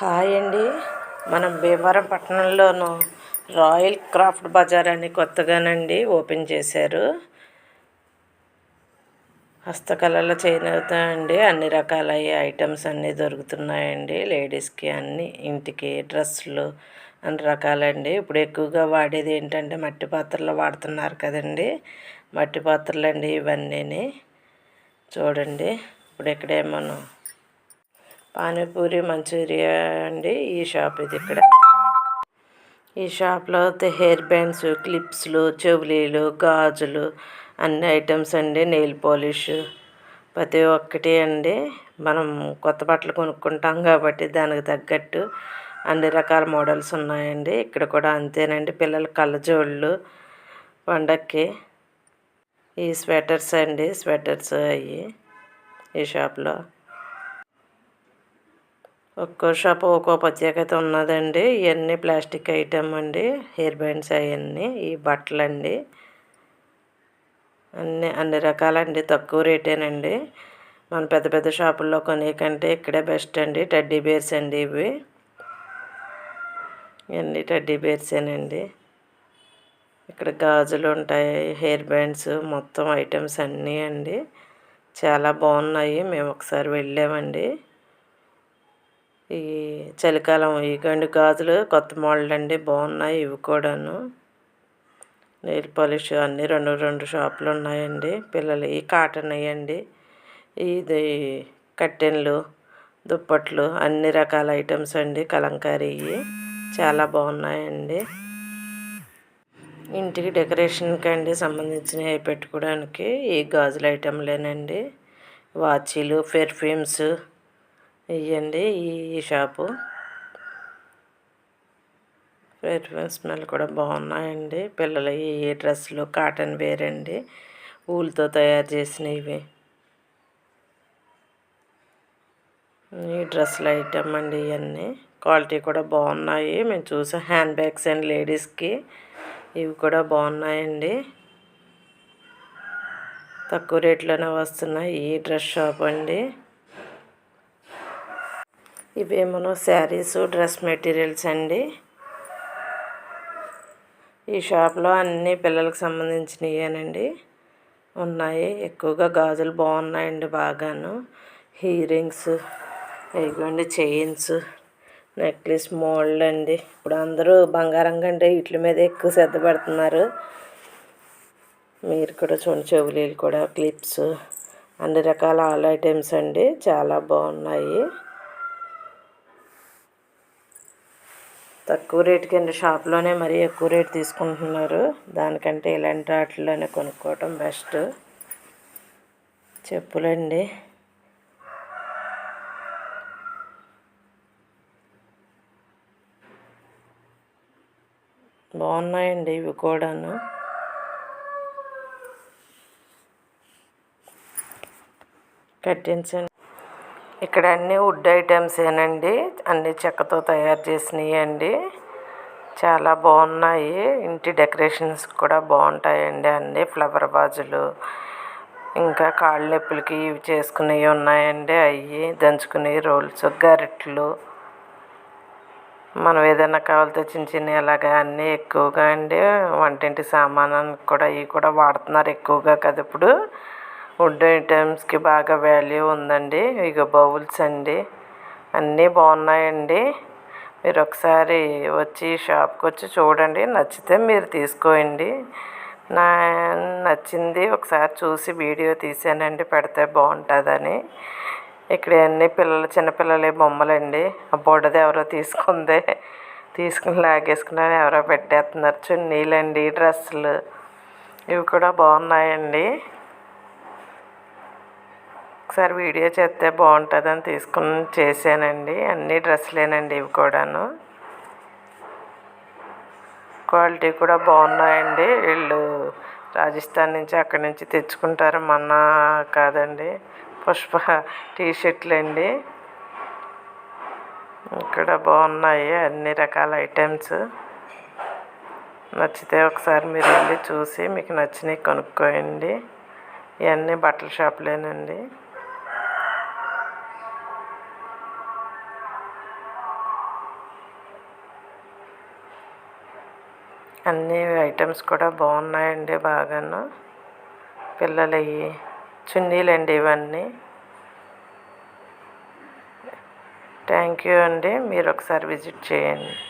Hi అండి. మనం భీమవరం పట్టణంలోను రాయల్ క్రాఫ్ట్ బజార్ అని కొత్తగానండి ఓపెన్ చేశారు. హస్తకళల చేనేత అండి అన్ని రకాల ఐటమ్స్ అన్నీ దొరుకుతున్నాయండి. లేడీస్కి అన్ని ఇంటికి డ్రెస్సులు అన్ని రకాలండి. ఇప్పుడు ఎక్కువగా వాడేది ఏంటంటే మట్టి పాత్రలు వాడుతున్నారు కదండి. మట్టి పాత్రలు అండి ఇవన్నీ చూడండి. ఇప్పుడు ఇక్కడేమో పానీపూరి మంచూరియా అండి. ఈ షాప్ ఇది ఇక్కడ. ఈ షాప్లో హెయిర్ బ్యాండ్స్ క్లిప్స్లు చెవులీలు గాజులు అన్ని ఐటమ్స్ అండి. నెయిల్ పాలిష్ ప్రతి ఒక్కటి అండి. మనం కొత్త బట్టలు కొనుక్కుంటాం కాబట్టి దానికి తగ్గట్టు అన్ని రకాల మోడల్స్ ఉన్నాయండి. ఇక్కడ కూడా అంతేనండి. పిల్లల కళ్ళజోళ్ళు పండక్కి ఈ స్వెటర్స్ అండి. స్వెటర్స్ అవి ఈ షాప్లో. ఒక్కో షాప్ ఒక్కో ప్రత్యేకత ఉన్నదండి. ఇవన్నీ ప్లాస్టిక్ ఐటమ్ అండి. హెయిర్ బ్యాండ్స్ అవన్నీ ఈ బట్టలు అండి అన్ని అన్ని రకాలండి. తక్కువ రేటేనండి. మన పెద్ద పెద్ద షాపుల్లో కొనే కంటే ఇక్కడే బెస్ట్ అండి. టెడ్డీ బేర్స్ అండి ఇవి. ఇవన్నీ టెడ్డీ బేర్సేనండి. ఇక్కడ గాజులు ఉంటాయి హెయిర్ బ్యాండ్స్ మొత్తం ఐటమ్స్ అన్నీ అండి. చాలా బాగున్నాయి. మేము ఒకసారి వెళ్ళామండి. ఈ చలికాలం ఈ గండు గాజులు కొత్త మోడల్ అండి బాగున్నాయి ఇవి కూడాను. నెయిల్ పాలిష్ అన్నీ రెండు రెండు షాపులు ఉన్నాయండి. పిల్లలు ఈ కాటన్ అయ్యండి. ఇది కట్టెన్లు దుప్పట్లు అన్ని రకాల ఐటమ్స్ అండి కలంకారీ చాలా బాగున్నాయండి. ఇంటికి డెకరేషన్కి అండి సంబంధించినవి పెట్టుకోవడానికి ఈ గాజుల ఐటెంలేనండి. వాచీలు పెర్ఫ్యూమ్స్ ఇవ్వండి ఈ షాపు. పెర్ఫ్యూమ్ స్మెల్ కూడా బాగున్నాయండి. పిల్లలు ఈ డ్రెస్సులు కాటన్ వేర్ అండి. ఊళ్ళతో తయారు చేసినవి. ఈ డ్రెస్సులు ఐటమ్ అండి ఇవన్నీ క్వాలిటీ కూడా బాగున్నాయి. మేము చూసాం హ్యాండ్ బ్యాగ్స్ అండ్ లేడీస్కి ఇవి కూడా బాగున్నాయండి. తక్కువ రేట్లోనే వస్తున్నాయి ఈ డ్రెస్ షాప్ అండి. ఇవేమో శారీస్ డ్రెస్ మెటీరియల్స్ అండి. ఈ షాప్లో అన్ని పిల్లలకు సంబంధించినవేనండి ఉన్నాయి. ఎక్కువగా గాజులు బాగున్నాయండి బాగాను. హీరింగ్స్ ఇదిగోండి చైన్స్ నెక్లెస్ మోల్డ్ అండి. ఇప్పుడు అందరూ బంగారం కంటే వీటి మీద ఎక్కువ శ్రద్ధ పెడుతున్నారు. మీరు కూడా చూడండి చెవులీలు కూడా క్లిప్స్ అన్ని రకాల ఆల్ ఐటమ్స్ అండి. చాలా బాగున్నాయి. తక్కువ రేటుకి అండి షాప్లోనే మరీ ఎక్కువ రేటు తీసుకుంటున్నారు. దానికంటే ఇలాంటి వాటిలోనే కొనుక్కోవటం బెస్ట్. చెప్పులండి. బాగున్నాయండి ఇవి కూడాను. కట్టించండి. ఇక్కడ అన్ని వుడ్ ఐటమ్స్ ఏనండి. అన్ని చెక్కతో తయారు చేసినవి అండి చాలా బాగున్నాయి ఇంటి డెకరేషన్స్ కూడా బాగుంటాయండి అన్ని. ఫ్లవర్ బాజులు ఇంకా కాళ్ళ నొప్పులకి ఇవి చేసుకునేవి ఉన్నాయండి. అవి దంచుకునే రోల్స్ గరిట్లు. మనం ఏదైనా కావాలితే చిన్న చిన్న అలాగా అన్నీ ఎక్కువగా అండి. వంటింటి సామానానికి కూడా ఇవి కూడా వాడుతున్నారు ఎక్కువగా కదా ఇప్పుడు. వుడ్ ఐటమ్స్కి బాగా వ్యాల్యూ ఉందండి. ఇక బౌల్స్ అండి. అన్నీ బాగున్నాయండి. మీరు ఒకసారి వచ్చి షాప్కి వచ్చి చూడండి. నచ్చితే మీరు తీసుకోండి. నా నచ్చింది ఒకసారి చూసి వీడియో తీసానండి. పెడితే బాగుంటుందని. ఇక్కడ అన్ని పిల్లలు చిన్నపిల్లలే బొమ్మలండి. ఆ బొడ్డది ఎవరో తీసుకుందే. తీసుకుని లాగేసుకున్నారు ఎవరో పెట్టేస్తున్నారు. చున్నీలండి డ్రెస్సులు. ఇవి కూడా బాగున్నాయండి. ఒకసారి వీడియో చేస్తే బాగుంటుందని తీసుకుని చేశానండి. అన్ని డ్రెస్సులేనండి ఇవి కూడాను. క్వాలిటీ కూడా బాగున్నాయండి. వీళ్ళు రాజస్థాన్ నుంచి అక్కడి నుంచి తెచ్చుకుంటారు. మొన్న కాదండి. పుష్ప టీ షర్ట్లు అండి ఇక్కడ బాగున్నాయి అన్ని రకాల ఐటమ్స్. నచ్చితే ఒకసారి మీరు వెళ్ళి చూసి మీకు నచ్చినవి కొనుక్కోండి ఇవన్నీ బట్టల షాపులేనండి. అన్ని ఐటమ్స్ కూడా బాగున్నాయండి బాగాను. పిల్లలవి చున్నీలండి ఇవన్నీ. థ్యాంక్ యూ అండి. మీరు ఒకసారి విజిట్ చేయండి.